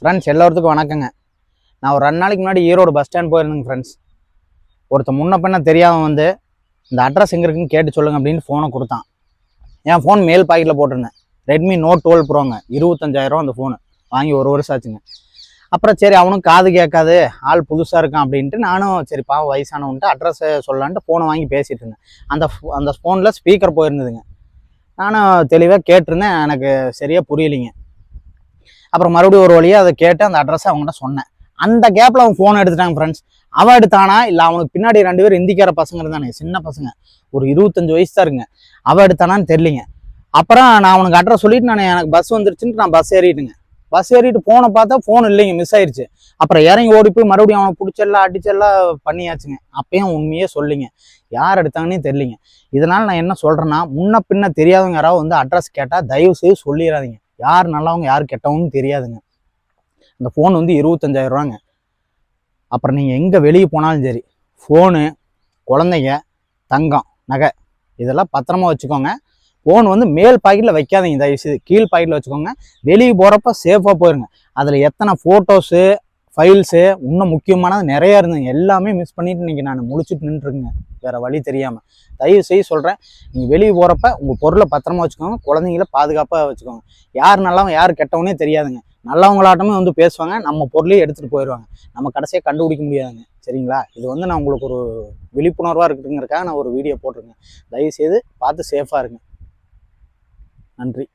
Friends எல்லோருத்துக்கும் வணக்கங்க. நான் ஒரு ரெண்டு நாளைக்கு முன்னாடி ஈரோடு பஸ் ஸ்டாண்ட் போயிருந்தேங்க ஃப்ரெண்ட்ஸ் ஒருத்தன் முன்ன பின்ன தெரியாமல் வந்து இந்த அட்ரஸ் எங்கே இருக்குன்னு கேட்டு சொல்லுங்கள் அப்படின்னு ஃபோனை கொடுத்தான். என் ஃபோன் மேல் பாக்கெட்டில் போட்டிருந்தேன். ரெட்மி நோட் டுவெல் ப்ரோங்க இருபத்தஞ்சாயிரம் அந்த ஃபோனு வாங்கி ஒரு வருஷம் ஆச்சுங்க. அப்புறம் சரி அவனும் காது கேட்காது ஆள் புதுசாக இருக்கான் அப்படின்ட்டு நானும் சரி பாவம் வயசானவன்ட்டு அட்ரஸை சொல்லலான்ட்டு ஃபோனை வாங்கி பேசிகிட்டு இருந்தேன். அந்த அந்த ஃபோனில் ஸ்பீக்கர் போயிருந்ததுங்க. நானும் தெளிவாக கேட்டிருந்தேன் எனக்கு சரியாக புரியலைங்க. அப்புறம் மறுபடியும் ஒரு வழியாக அதை கேட்டு அந்த அட்ரஸை அவங்ககிட்ட சொன்னேன். அந்த கேப்பில் அவன் ஃபோன் எடுத்துட்டாங்க ஃப்ரெண்ட்ஸ் அவன் எடுத்தானா? இல்லை அவனுக்கு பின்னாடி ரெண்டு பேர் இந்திக்கார பசங்க இருந்தானே சின்ன பசங்க. ஒரு இருபத்தஞ்சு வயசு தான் இருங்க. அவன் எடுத்தானான்னு தெரியலிங்க. அப்புறம் நான் அவனுக்கு அட்ரஸ் சொல்லிட்டு நான் எனக்கு பஸ் வந்துருச்சுன்ட்டு நான் பஸ் ஏறிட்டுங்க. பஸ் ஏறிட்டு ஃபோனை பார்த்தா ஃபோன் இல்லைங்க மிஸ் ஆயிடுச்சு அப்புறம் இறங்கி ஓடி போய் மறுபடியும் அவனை பிடிச்செல்லாம் அடிச்செல்லாம் பண்ணியாச்சுங்க. அப்பயும் உண்மையே சொல்லிங்க யார் எடுத்தாங்கன்னே தெரியலிங்க. இதனால் நான் என்ன சொல்கிறேன்னா முன்ன பின்ன தெரியாதவங்க யாராவது வந்து அட்ரஸ் கேட்டால் தயவு செய்து சொல்லிடாதீங்க யார் நல்லவங்க யார் கெட்டவங்க தெரியாதுங்க. அந்த ஃபோன் வந்து இருபத்தஞ்சாயிரம் ரூபாங்க. அப்புறம் நீங்கள் எங்கே வெளியே போனாலும் சரி ஃபோனு குழந்தைங்க தங்கம் நகை இதெல்லாம் பத்திரமா வச்சுக்கோங்க. ஃபோன் வந்து மேல் பாக்கெட்டில் வைக்காதீங்க தயவுசெய்து. கீழ் பாக்கெட்டில் வச்சுக்கோங்க. வெளியே போகிறப்ப சேஃபாக போயிருங்க. அதில் எத்தனை ஃபோட்டோஸு ஃபைல்ஸு இன்னும் முக்கியமானது நிறையா இருந்தேன் எல்லாமே மிஸ் பண்ணிட்டு இன்றைக்கி நான் முடிச்சுட்டு நின்றுருங்க வேறு வழி தெரியாமல் தயவு செய்ய சொல்கிறேன் நீங்கள் வெளியே போகிறப்ப உங்கள் பொருளை பத்திரமா வச்சுக்கோங்க குழந்தைங்கள பாதுகாப்பாக வச்சுக்கோங்க. யார் நல்லவங்க யார் கெட்டவனே தெரியாதுங்க. நல்லவங்களாட்டமே வந்து பேசுவாங்க நம்ம பொருளையும் எடுத்துகிட்டு போயிடுவாங்க நம்ம கடைசியாக கண்டுபிடிக்க முடியாதுங்க. சரிங்களா? இது வந்து நான் உங்களுக்கு ஒரு விழிப்புணர்வாக இருக்குதுங்கிறக்காக நான் ஒரு வீடியோ போட்டிருக்கேன். தயவு செய்து பார்த்து சேஃபாக இருங்க. நன்றி.